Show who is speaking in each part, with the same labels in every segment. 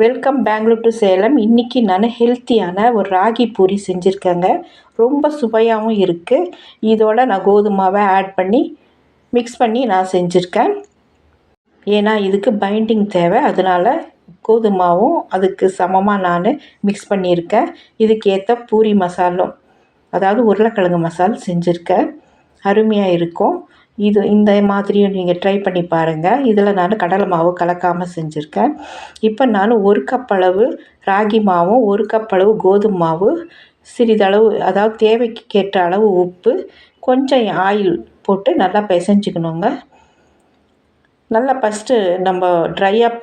Speaker 1: Welcome Bangalore to Salem இன்றைக்கி நான் ஹெல்த்தியான ஒரு ராகி பூரி செஞ்சுருக்கேங்க. ரொம்ப சுவையாகவும் இருக்குது இதோட நான் கோதுமாவை ஆட் பண்ணி மிக்ஸ் பண்ணி நான் செஞ்சுருக்கேன். ஏன்னா இதுக்கு பைண்டிங் தேவை. அதனால் கோதுமாவும் அதுக்கு சமமாக நான் மிக்ஸ் பண்ணியிருக்கேன் இதுக்கு ஏற்ற பூரி மசாலும் அதாவது உருளைக்கிழங்கு மசால் செஞ்சுருக்கேன். அருமையாக இருக்கும். இது இந்த மாதிரியும் நீங்கள் ட்ரை பண்ணி பாருங்கள் இதில் நான் கடலை மாவு கலக்காமல் செஞ்சுருக்கேன். இப்போ நான் ஒரு கப் அளவு ராகி மாவும் ஒரு கப் அளவு கோதுமை மாவு சிறிதளவு அதாவது தேவைக்கு கேட்ட அளவு உப்பு கொஞ்சம் ஆயில் போட்டு நல்லா பிசைஞ்சிக்கணுங்க. நல்லா ஃபஸ்ட்டு நம்ம ட்ரையாக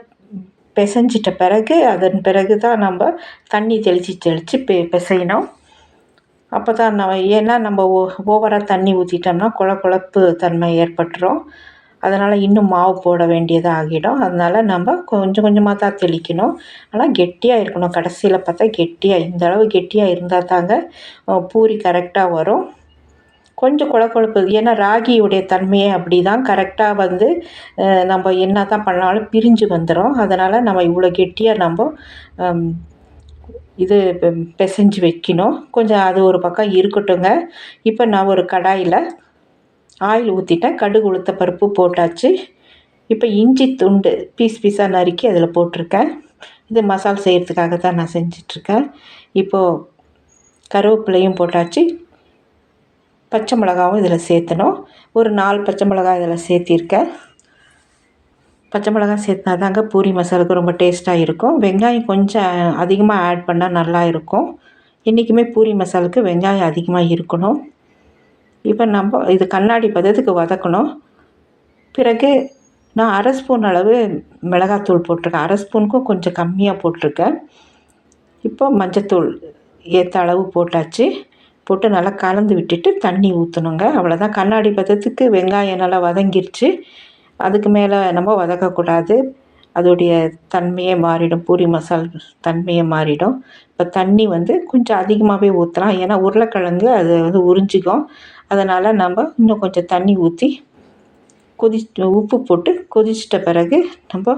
Speaker 1: பிசைஞ்சிட்ட பிறகு அதன் பிறகு தான் நம்ம தண்ணி தெளித்து தெளித்து பெ பிசையணும். அப்போ தான் நம்ம ஏன்னா நம்ம ஓ ஓவராக தண்ணி ஊற்றிட்டோம்னா குழ கொழப்பு தன்மை ஏற்பட்டுரும். அதனால் இன்னும் மாவு போட வேண்டியதாக ஆகிடும். அதனால் நம்ம கொஞ்சம் கொஞ்சமாக தான் தெளிக்கணும். ஆனால் கெட்டியாக இருக்கணும். கடைசியில் பார்த்தா கெட்டியாக இந்த அளவு கெட்டியாக இருந்தால் தாங்க பூரி கரெக்டாக வரும். கொஞ்சம் குழ ஏன்னா ராகியுடைய தன்மையே அப்படி தான் கரெக்டாக வந்து நம்ம என்ன தான் பண்ணாலும் பிரிஞ்சு வந்துடும் அதனால் நம்ம இவ்வளோ கெட்டியாக நம்ம இது பிசைஞ்சு வைக்கணும். கொஞ்சம் அது ஒரு பக்கம் இருக்கட்டுங்க. இப்போ நான் ஒரு கடாயில் ஆயில் ஊற்றிட்டேன் கடுகு உளுத்த பருப்பு போட்டாச்சு. இப்போ இஞ்சி துண்டு பீஸ் பீஸாக நறுக்கி அதில் போட்டிருக்கேன். இது மசால் செய்கிறதுக்காக தான் நான் செஞ்சிட்ருக்கேன். இப்போது கருவேப்பிலையும் போட்டாச்சு. பச்சை மிளகாவும் இதில் சேர்த்தணும். ஒரு நாலு பச்சை மிளகாய் இதில் சேர்த்திருக்கேன். பச்சை மிளகாய் சேர்த்தா தாங்க பூரி மசாலாவுக்கு ரொம்ப டேஸ்ட்டாக இருக்கும். வெங்காயம் கொஞ்சம் அதிகமாக ஆட் பண்ணால் நல்லா இருக்கும். என்றைக்குமே பூரி மசாலுக்கு வெங்காயம் அதிகமாக இருக்கணும். இப்போ நம்ம இது கண்ணாடி பதத்துக்கு வதக்கணும். பிறகு நான் அரை ஸ்பூன் அளவு மிளகாத்தூள் போட்டிருக்கேன். அரை ஸ்பூனுக்கும் கொஞ்சம் கம்மியாக போட்டிருக்கேன். இப்போ மஞ்சத்தூள் ஏற்ற அளவு போட்டாச்சு. போட்டு நல்லா கலந்து விட்டுட்டு தண்ணி ஊற்றணுங்க அவ்வளோதான் கண்ணாடி பதத்துக்கு வெங்காயம் நல்லா வதங்கிருச்சு. அதுக்கு மேலே நம்ம வதக்கக்கூடாது. அதோடைய தன்மையே மாறிடும். பூரி மசால் தன்மையே மாறிடும். இப்போ தண்ணி வந்து கொஞ்சம் அதிகமாகவே ஊற்றலாம் ஏன்னா உருளைக்கிழங்கு அது வந்து உறிஞ்சிக்கும். அதனால் நம்ம இன்னும் கொஞ்சம் தண்ணி ஊற்றி கொதி உப்பு போட்டு கொதிச்சிட்ட பிறகு நம்ம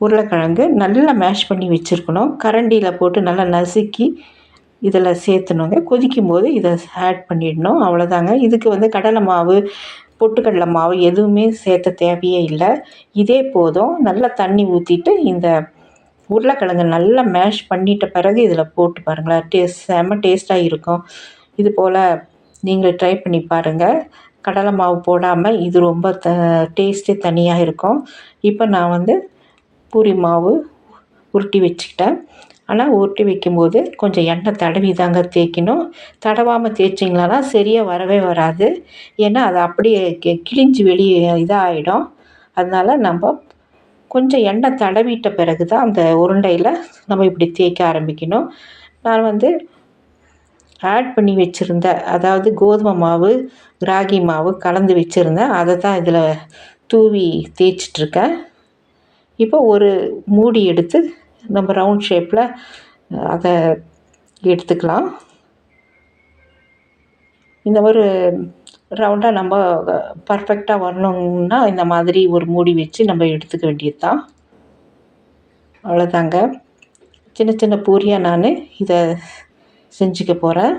Speaker 1: உருளைக்கிழங்கு நல்லா மேஷ் பண்ணி வச்சுருக்கணும். கரண்டியில் போட்டு நல்லா நசுக்கி இதில் சேர்த்துணுங்க. கொதிக்கும் போது இதை ஆட் பண்ணிடணும். அவ்வளோதாங்க இதுக்கு வந்து கடலை மாவு பொட்டுக்கடலை மாவு எதுவுமே சேர்த்த தேவையே இல்லை. இதே போதும் நல்லா தண்ணி ஊற்றிட்டு இந்த உருளைக்கிழங்கு நல்லா மேஷ் பண்ணிட்ட பிறகு இதில் போட்டு பாருங்களேன். டேஸ்ட் செம்ம டேஸ்ட்டாக இருக்கும். இது போல் நீங்கள் ட்ரை பண்ணி பாருங்கள் கடலை மாவு போடாமல் இது ரொம்ப த டேஸ்ட்டே தனியாக இருக்கும். இப்போ நான் வந்து பூரி மாவு உருட்டி வச்சுக்கிட்டேன். ஆனால் உருட்டி வைக்கும்போது கொஞ்சம் எண்ணெய் தடவி தாங்க தேய்க்கணும். தடவாமல் தேய்ச்சிங்களானா சரியாக வரவே வராது. ஏன்னா அது அப்படியே கி கிழிஞ்சு வெளியே இதாகிடும் அதனால் நம்ம கொஞ்சம் எண்ணெய் தடவிட்ட பிறகு தான் அந்த உருண்டையில் நம்ம இப்படி தேய்க்க ஆரம்பிக்கணும். நான் வந்து ஆட் பண்ணி வச்சுருந்த அதாவது கோதுமை மாவு ராகி மாவு கலந்து வச்சுருந்தேன். அதை தான் இதில் தூவி தேய்ச்சிட்ருக்கேன் இப்போ ஒரு மூடி எடுத்து நம்ம ரவுண்ட் ஷேப்பில் அதை எடுத்துக்கலாம். இந்த ஒரு ரவுண்டாக நம்ம பர்ஃபெக்டாக வரணுன்னா இந்த மாதிரி ஒரு மூடி வச்சு நம்ம எடுத்துக்க வேண்டியது தான் அவ்வளோதாங்க சின்ன சின்ன பூரியாக நான் இதை செஞ்சுக்க போகிறேன்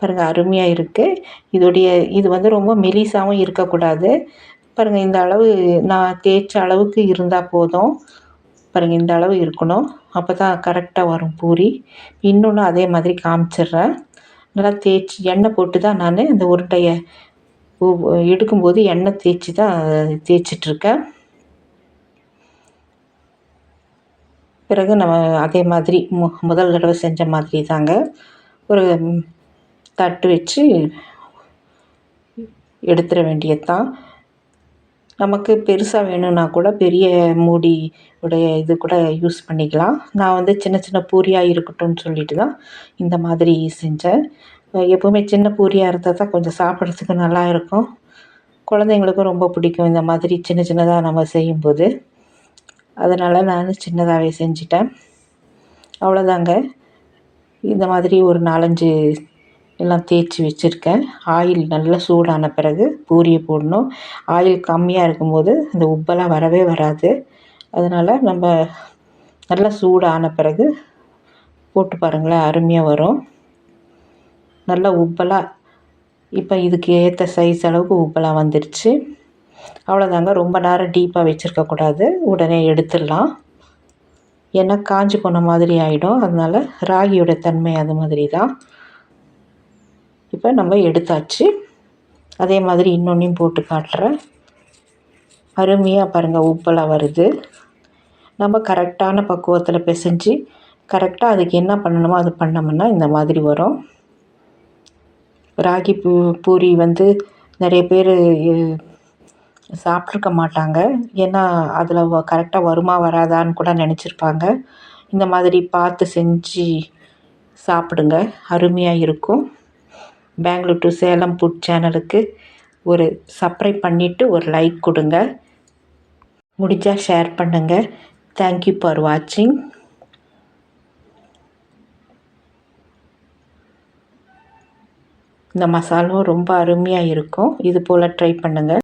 Speaker 1: பாருங்கள் அருமையாக இருக்குது இதோடைய இது வந்து ரொம்ப மெலிசாகவும் இருக்கக்கூடாது. பாருங்கள் இந்த அளவு நான் தேய்ச்ச அளவுக்கு இருந்தால் போதும். பாருங்கள் இந்த அளவு இருக்கணும். அப்போ தான் கரெக்டாக வரும் பூரி. இன்னொன்று அதே மாதிரி காமிச்சிடுறேன். நல்லா தேய்ச்சி எண்ணெய் போட்டு தான் நான் இந்த உருண்டையை எடுக்கும்போது எண்ணெய் தேய்ச்சி தான் தேய்ச்சிட்ருக்கேன். பிறகு நம்ம அதே மாதிரி மு முதல் தடவை செஞ்ச மாதிரி தாங்க ஒரு தட்டு வச்சு எடுத்துட வேண்டியது தான் நமக்கு பெருசாக வேணும்னா கூட பெரிய மூடி உடைய இது கூட யூஸ் பண்ணிக்கலாம். நான் வந்து சின்ன சின்ன பூரியாக இருக்கட்டும்னு சொல்லிட்டு தான் இந்த மாதிரி செஞ்சேன். எப்போவுமே சின்ன பூரியாக இருந்தால் தான் கொஞ்சம் சாப்பிட்றதுக்கு நல்லா இருக்கும். குழந்தைங்களுக்கும் ரொம்ப பிடிக்கும் இந்த மாதிரி சின்ன சின்னதாக நம்ம செய்யும்போது. அதனால் நான் சின்னதாகவே செஞ்சிட்டேன். அவ்வளோதாங்க இந்த மாதிரி ஒரு நாலஞ்சு எல்லாம் தேய்ச்சி வச்சுருக்கேன். ஆயில் நல்லா சூடான பிறகு பூரியை போடணும். ஆயில் கம்மியாக இருக்கும்போது இந்த உப்பெல்லாம் வரவே வராது. அதனால் நம்ம நல்லா சூடான பிறகு போட்டு பாருங்களேன் அருமையாக வரும். நல்லா உப்பலாக இப்போ இதுக்கு ஏற்ற சைஸ் அளவுக்கு உப்பலாக வந்துடுச்சு அவ்வளோதாங்க ரொம்ப நேரம் டீப்பாக வச்சுருக்கக்கூடாது உடனே எடுத்துடலாம். ஏன்னா காஞ்சி போன மாதிரி ஆகிடும் அதனால் ராகியோட தன்மை அது மாதிரி தான் இப்போ நம்ம எடுத்தாச்சு. அதே மாதிரி இன்னொன்றையும் போட்டு காட்டுறேன். அருமையாக பாருங்கள் உப்பெல்லாம் வருது. நம்ம கரெக்டான பக்குவத்தில் பிசைஞ்சு கரெக்டாக அதுக்கு என்ன பண்ணணுமோ அது பண்ணோம்னா இந்த மாதிரி வரும். ராகி பூ பூரி வந்து நிறைய பேர் சாப்பிட்ருக்க மாட்டாங்க. ஏன்னா அதில் கரெக்டாக வருமா வராதான்னு கூட நினச்சிருப்பாங்க. இந்த மாதிரி பார்த்து செஞ்சு சாப்பிடுங்க. அருமையாக இருக்கும். பெங்களூர் டு சேலம் ஃபுட் சேனலுக்கு ஒரு சப்ஸ்கிரைப் பண்ணிவிட்டு ஒரு லைக் கொடுங்க. முடிஞ்சால் ஷேர் பண்ணுங்கள் தேங்க்யூ ஃபார் வாட்சிங் இந்த மசாலாவும் ரொம்ப அருமையாக இருக்கும். இது போல் ட்ரை பண்ணுங்கள்